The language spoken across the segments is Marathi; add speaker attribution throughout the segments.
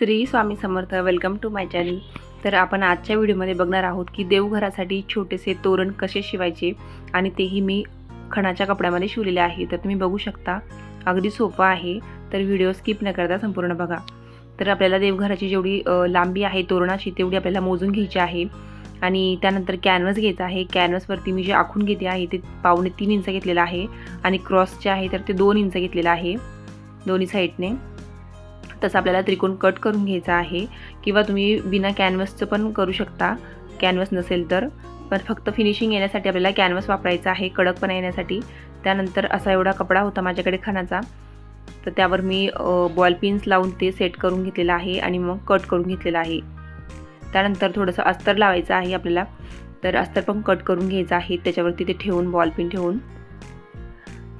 Speaker 1: Shri Swami Samarth. Welcome to my channel तर आपण आजच्या व्हिडिओमध्ये बघणार आहोत की देवघरासाठी छोटेसे तोरण कसे शिवायचे आणि तेही मी खणाच्या कपड्यामध्ये शिवलेले आहे. तर तुम्ही बघू शकता अगदी सोपं आहे. तर व्हिडिओ स्किप न करता संपूर्ण बघा. तर आपल्याला देवघराची जेवढी लांबी आहे तोरणाची तेवढी आपल्याला मोजून घ्यायची आहे. आणि त्यानंतर कॅनव्हस घ्यायचा आहे. कॅनव्हसवरती मी जे आखून घेते आहे ते पावणे तीन इंच घेतलेलं आहे. आणि क्रॉसचे आहे तर ते दोन इंच घेतलेलं आहे. दोन्ही साईडने तसं आपल्याला त्रिकोण कट करून घ्यायचा आहे. किंवा तुम्ही बिना कॅनव्हसचं पण करू शकता. कॅनव्हस नसेल तर. पण फक्त फिनिशिंग येण्यासाठी आपल्याला कॅनव्हस वापरायचा आहे कडकपणा येण्यासाठी. त्यानंतर असा एवढा कपडा होता माझ्याकडे खणाचा. तर त्यावर मी बॉल पिन्स लावून ते सेट करून घेतलेलं आहे आणि मग कट करून घेतलेलं आहे. त्यानंतर थोडंसं अस्तर लावायचं आहे आपल्याला. तर अस्तर पण कट करून घ्यायचं आहे. त्याच्यावरती ते ठेवून बॉल पिन ठेवून.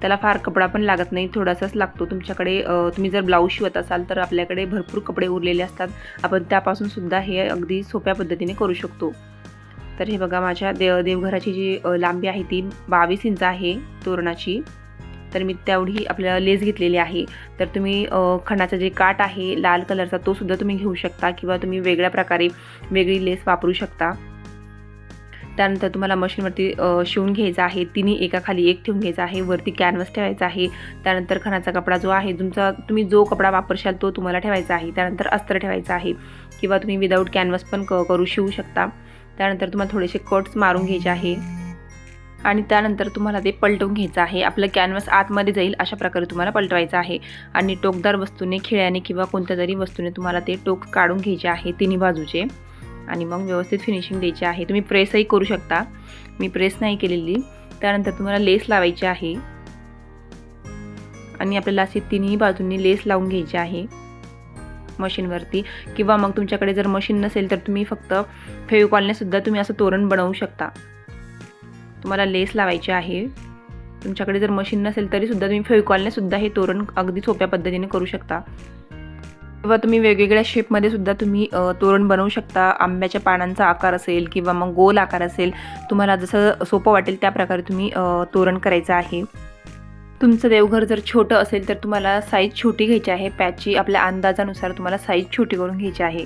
Speaker 1: त्याला फार कपडा पण लागत नाही थोडासाच लागतो. तुमच्याकडे तुम्ही जर ब्लाऊज शिवत असाल तर आपल्याकडे भरपूर कपडे उरलेले असतात. आपण त्यापासून सुद्धा हे अगदी सोप्या पद्धतीने करू शकतो. तर हे बघा माझ्या देव देवघराची जी लांबी आहे ती बावीस इंच आहे तोरणाची. तर मी तेवढी आपल्याला लेस घेतलेली आहे. तर तुम्ही खणाचा जे काठ आहे लाल कलरचा तो सुद्धा तुम्ही घेऊ शकता किंवा तुम्ही वेगळ्या प्रकारे वेगळी लेस वापरू शकता. त्यानंतर तुम्हाला मशीनवरती शिवून घ्यायचा आहे. तिन्ही एका खाली एक ठेवून घ्यायचा आहे. वरती कॅनव्हस ठेवायचा आहे. त्यानंतर खणाचा कपडा जो आहे तुमचा तुम्ही जो कपडा वापरशाल तो तुम्हाला ठेवायचा आहे. त्यानंतर अस्त्र ठेवायचं आहे. किंवा तुम्ही विदाऊट कॅनव्हस पण क करू शिवू शकता. त्यानंतर तुम्हाला थोडेसे कट्स मारून घ्यायचे आहे. आणि त्यानंतर तुम्हाला ते पलटवून घ्यायचं आहे. आपलं कॅनव्हस आतमध्ये जाईल अशा प्रकारे तुम्हाला पलटवायचं आहे. आणि टोकदार वस्तूने खिळ्याने किंवा कोणत्या तरी वस्तूने तुम्हाला ते टोक काढून घ्यायचे आहे तिन्ही बाजूचे. आणि मग व्यवस्थित फिनिशिंग द्यायची आहे. तुम्ही प्रेसही करू शकता. मी प्रेस नाही केलेली. त्यानंतर तुम्हाला लेस लावायची आहे. आणि आपल्याला अशी तिन्ही बाजूंनी लेस लावून घ्यायची आहे. मशीनवरती किंवा मग तुमच्याकडे जर मशीन नसेल तर तुम्ही फक्त फेविकॉलने सुद्धा तुम्ही असं तोरण बनवू शकता. तुम्हाला लेस लावायची आहे. तुमच्याकडे जर मशीन नसेल तरीसुद्धा तुम्ही फेविकॉलने सुद्धा हे तोरण अगदी सोप्या पद्धतीने करू शकता. किंवा तुम्ही वेगवेगळ्या शेपमध्ये सुद्धा तुम्ही तोरण बनवू शकता. आंब्याच्या पानांचा आकार असेल किंवा मग गोल आकार असेल तुम्हाला जसं सोपं वाटेल त्या प्रकारे तुम्ही तोरण करायचं आहे. तुमचं देवघर जर छोटं असेल तर तुम्हाला साईज छोटी घ्यायची आहे. पॅचची आपल्या अंदाजानुसार तुम्हाला साईज छोटी करून घ्यायची आहे.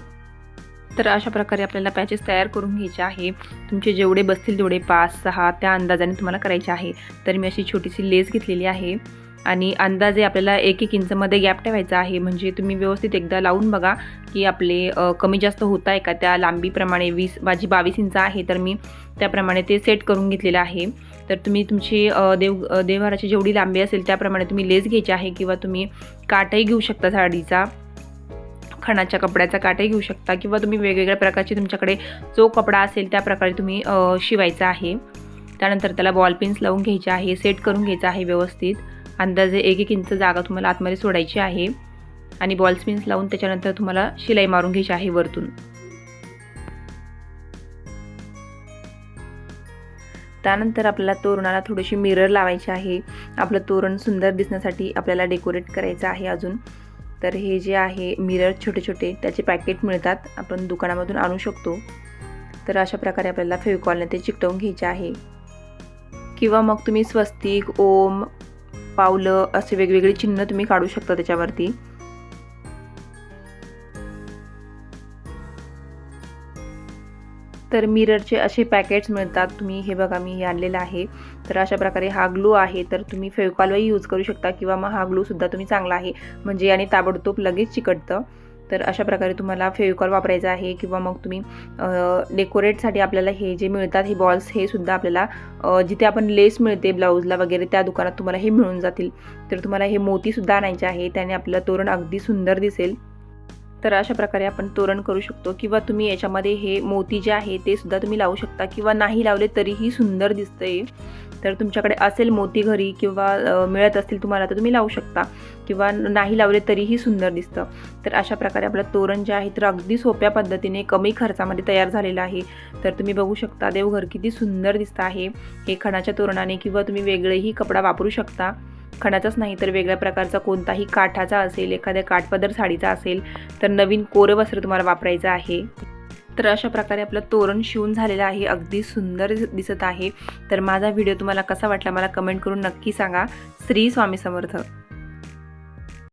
Speaker 1: तर अशा प्रकारे आपल्याला पॅचेस तयार करून घ्यायचे आहे. तुमचे जेवढे बसतील तेवढे पाच सहा त्या अंदाजाने तुम्हाला करायचे आहे. तर मी अशी छोटीशी लेस घेतलेली आहे. आणि अंदाजे आपल्याला एक एक इंचमध्ये गॅप ठेवायचा आहे. म्हणजे तुम्ही व्यवस्थित एकदा लावून बघा की आपले कमी जास्त होत आहे का? त्या लांबीप्रमाणे वीस माझी बावीस इंच आहे तर मी त्याप्रमाणे ते सेट करून घेतलेलं आहे. तर तुम्ही तुमची देव अ, देवहाराची जेवढी लांबी असेल त्याप्रमाणे तुम्ही लेस घ्यायची आहे किंवा तुम्ही काटही घेऊ शकता साडीचा. खणाच्या कपड्याचा काठही घेऊ शकता किंवा तुम्ही वेगवेगळ्या प्रकारची तुमच्याकडे जो कपडा असेल त्या प्रकारे तुम्ही शिवायचा आहे. त्यानंतर त्याला बॉल पिन्स लावून घ्यायचे आहे सेट करून घ्यायचं आहे व्यवस्थित. अंदाजे एक एक इंच जागा तुम्हाला आतमध्ये सोडायची आहे. आणि बॉल पिन्स लावून त्याच्यानंतर तुम्हाला शिलाई मारून घ्यायची आहे वरतून. त्यानंतर आपल्याला तोरणाला थोडीशी मिरर लावायची आहे. आपलं तोरण सुंदर दिसण्यासाठी आपल्याला डेकोरेट करायचं आहे अजून. तर हे जे आहे मिरर छोटे छोटे त्याचे पॅकेट मिळतात. आपण दुकानामधून आणू शकतो. तर अशा प्रकारे आपल्याला फेविकॉलने ते चिकटवून घ्यायचे आहे. किंवा मग तुम्ही स्वस्तिक ओम पावलं असे वेगवेगळे चिन्ह तुम्ही काढू शकता त्याच्यावरती. तर मिररचे असे पॅकेट्स मिळतात. तुम्ही हे बघा मी हे आणलेलं आहे. तर अशा प्रकारे हा ग्लू आहे. तर तुम्ही फेविकॉलही यूज करू शकता किंवा मग हा ग्लूसुद्धा तुम्ही चांगला आहे. म्हणजे याने ताबडतोब लगेच चिकटतं. तर अशा प्रकारे तुम्हाला फेविकॉल वापरायचा आहे किंवा मग तुम्ही डेकोरेटसाठी आपल्याला हे जे मिळतात हे बॉल्स हे सुद्धा आपल्याला जिथे आपण लेस मिळते ब्लाऊजला वगैरे त्या दुकानात तुम्हाला हे मिळून जातील. तर तुम्हाला हे मोतीसुद्धा आणायचे आहे. त्याने आपलं तोरण अगदी सुंदर दिसेल. तर अशा प्रकारे आपण तोरण करू शकतो. किंवा तुम्ही याच्यामध्ये हे मोती जे आहे ते सुद्धा तुम्ही लावू शकता. किंवा नाही लावले तरीही सुंदर दिसतंय. तर तुमच्याकडे असेल मोती घरी किंवा मिळत असतील तुम्हाला तर तुम्ही लावू शकता. किंवा नाही लावले तरीही सुंदर दिसतं. तर अशा प्रकारे आपलं तोरण जे आहे तर अगदी सोप्या पद्धतीने कमी खर्चामध्ये तयार झालेलं आहे. तर तुम्ही बघू शकता देवघर किती सुंदर दिसतं आहे. हे खणाच्या तोरणाने किंवा तुम्ही वेगळेही कपडा वापरू शकता. खणाचाच नाही तर वेगळ्या प्रकारचा कोणताही काठाचा असेल एखाद्या काठपदर साडीचा असेल तर नवीन कोरं वस्त्र तुम्हाला वापरायचं आहे. तर अशा प्रकारे आपलं तोरण शिवून झालेलं आहे अगदी सुंदर दिसत आहे. तर माझा व्हिडिओ तुम्हाला कसा वाटला मला कमेंट करून नक्की सांगा. श्री स्वामी समर्थ.